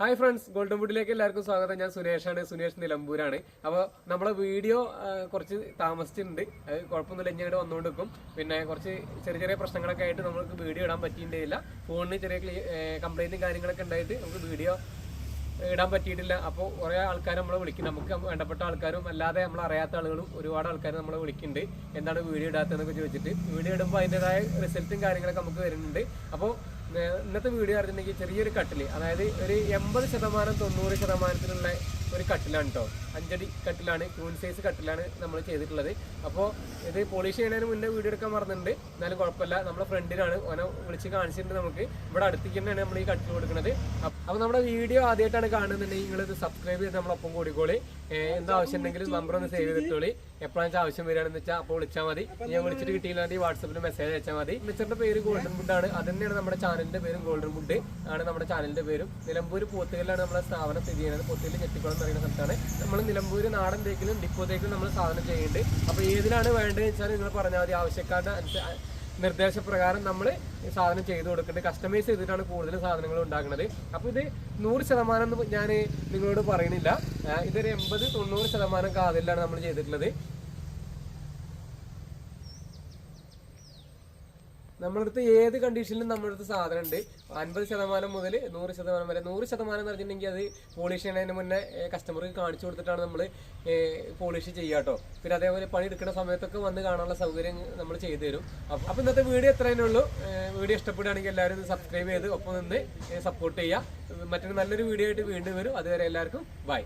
Hi friends golden വുഡിലേക്ക് എല്ലാവർക്കും സ്വാഗതം. ഞാൻ സുനേഷാണ് സുനേഷ് നിലമ്പൂരാണ്. അപ്പോൾ നമ്മളെ വീഡിയോ കുറച്ച് താമസിച്ചിട്ടുണ്ട്. അത് കുഴപ്പമൊന്നുമില്ല ഇനി വന്നുകൊണ്ട് വന്നുകൊണ്ടിരിക്കും. പിന്നെ കുറച്ച് ചെറിയ ചെറിയ പ്രശ്നങ്ങളൊക്കെ ആയിട്ട് നമുക്ക് വീഡിയോ ഇടാൻ പറ്റിയിട്ടില്ല ഫോണിന് ചെറിയ കംപ്ലൈന്റും കാര്യങ്ങളൊക്കെ ഉണ്ടായിട്ട് നമുക്ക് വീഡിയോ ഇടാൻ പറ്റിയിട്ടില്ല. അപ്പോൾ കുറേ ആൾക്കാർ നമ്മളെ വിളിക്കും. നമുക്ക് വേണ്ടപ്പെട്ട ആൾക്കാരും അല്ലാതെ നമ്മൾ അറിയാത്ത ആളുകളും ഒരുപാട് ആൾക്കാർ നമ്മളെ വിളിക്കുന്നുണ്ട്. എന്താണ് വീഡിയോ ഇടാത്തതെന്നൊക്കെ ചോദിച്ചിട്ട്. വീഡിയോ ഇടുമ്പോൾ അതിന്റെതായ റിസൾട്ടും കാര്യങ്ങളൊക്കെ നമുക്ക് വരുന്നുണ്ട്. അപ്പോൾ ഇന്നത്തെ വീഡിയോ അറിഞ്ഞിട്ടുണ്ടെങ്കിൽ ചെറിയൊരു കട്ടിൽ അതായത് ഒരു എൺപത് ശതമാനം തൊണ്ണൂറ് ശതമാനത്തിനുള്ള ഒരു കട്ടിലാണ് കേട്ടോ അഞ്ചടി കട്ടിലാണ് ക്യൂൺ സൈസ് കട്ടിലാണ് നമ്മൾ ചെയ്തിട്ടുള്ളത്. അപ്പോൾ ഇത് പോളിഷ് ചെയ്യുന്നതിന് മുന്നേ വീഡിയോ എടുക്കാൻ മറന്നിട്ടുണ്ട്. എന്നാലും കുഴപ്പമില്ല. നമ്മുടെ ഫ്രണ്ടിനാണ് ഓനെ വിളിച്ച് കാണിച്ചിട്ടുണ്ട് നമുക്ക്. ഇവിടെ അടുത്തേക്ക് നമ്മൾ ഈ കട്ടിൽ കൊടുക്കുന്നത്. അപ്പോൾ നമ്മുടെ വീഡിയോ ആദ്യമായിട്ടാണ് കാണുന്നുണ്ടെങ്കിൽ നിങ്ങൾ സബ്സ്ക്രൈബ് ചെയ്ത് നമ്മളൊപ്പം കൂടിക്കോളി. ഏഹ് എന്താ ആവശ്യം ഉണ്ടെങ്കിലും നമ്പർ ഒന്ന് സേവ് ചെയ്തിട്ടോളി. എപ്പോഴാണെന്ന് ആവശ്യം വരികയാണെന്ന് വെച്ചാൽ അപ്പോൾ വിളിച്ചാൽ മതി. ഞാൻ വിളിച്ചിട്ട് കിട്ടിയില്ലെങ്കിൽ വാട്സപ്പിൽ മെസ്സേജ് അയച്ചാൽ മതി. മിച്ചറിന്റെ പേര് ഗോൾഡൻ ഫുഡ് ആണ്. അത് തന്നെയാണ് നമ്മുടെ ചാനലിന്റെ പേരും ഗോൾഡൻ ഫുഡ് ആണ് നമ്മുടെ ചാനലിന്റെ പേരും. നിലമ്പൂർ പോത്തുകല്ലാണ് നമ്മുടെ സ്ഥാപനം സ്ഥിതി ചെയ്യുന്നത്. പോത്തുകല്ല് ചെട്ടിക്കുളം എന്ന് പറയുന്ന സ്ഥലത്താണ്. നമ്മൾ നിലമ്പൂർ നാടൻ തേക്കിലും ഡിപ്പോ തേക്കിലും നമ്മൾ സാധനം ചെയ്യുന്നുണ്ട്. അപ്പോൾ ഏതിനാണ് വേണ്ടതെന്ന് വെച്ചാൽ നിങ്ങൾ പറഞ്ഞാൽ മതി. ആവശ്യക്കാരുടെ നിർദ്ദേശപ്രകാരം നമ്മൾ സാധനം ചെയ്തു കൊടുക്കുന്നുണ്ട് കസ്റ്റമൈസ് ചെയ്തിട്ടാണ് കൂടുതൽ സാധനങ്ങൾ ഉണ്ടാക്കുന്നത് അപ്പോൾ ഇത് നൂറ് ശതമാനം ഞാൻ നിങ്ങളോട് പറയുന്നില്ല. ഇതൊരു എൺപത് തൊണ്ണൂറ് ശതമാനം കാതിലാണ് നമ്മൾ ചെയ്തിട്ടുള്ളത്. നമ്മുടെ അടുത്ത് ഏത് കണ്ടീഷനിലും നമ്മളടുത്ത് സാധനം ഉണ്ട് അൻപത് ശതമാനം മുതൽ നൂറ് ശതമാനം വരെ. നൂറ് ശതമാനം എന്ന് പറഞ്ഞിട്ടുണ്ടെങ്കിൽ അത് പോളിഷ് ചെയ്യുന്നതിന് മുന്നേ കസ്റ്റമർക്ക് കാണിച്ചു കൊടുത്തിട്ടാണ് നമ്മൾ പോളിഷ് ചെയ്യുക കേട്ടോ. പിന്നെ അതേപോലെ പണി എടുക്കുന്ന സമയത്തൊക്കെ വന്ന് കാണാനുള്ള സൗകര്യം നമ്മൾ ചെയ്തു തരും. അപ്പം അപ്പം ഇന്നത്തെ വീഡിയോ എത്രയേ ഉള്ളൂ. വീഡിയോ ഇഷ്ടപ്പെടുകയാണെങ്കിൽ എല്ലാവരും സബ്സ്ക്രൈബ് ചെയ്ത് ഒപ്പം നിന്ന് സപ്പോർട്ട് ചെയ്യുക. മറ്റൊരു നല്ലൊരു വീഡിയോ ആയിട്ട് വീണ്ടും വരും. അതുവരെ എല്ലാവർക്കും ബൈ